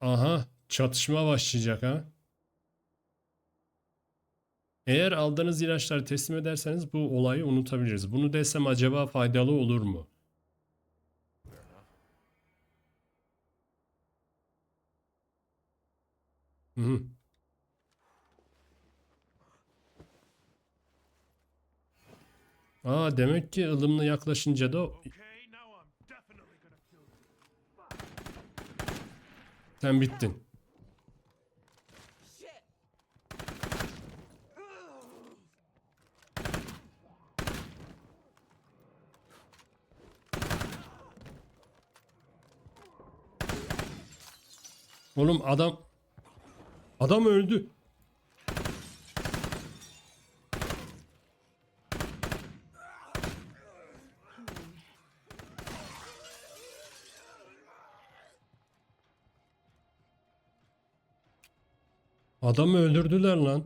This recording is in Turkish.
Aha, çatışma başlayacak ha. Eğer aldığınız ilaçları teslim ederseniz bu olayı unutabiliriz. Bunu desem acaba faydalı olur mu? Hı hı. Aa demek ki ılımlı yaklaşınca da sen bittin. Oğlum adam adam öldü. Adamı öldürdüler lan.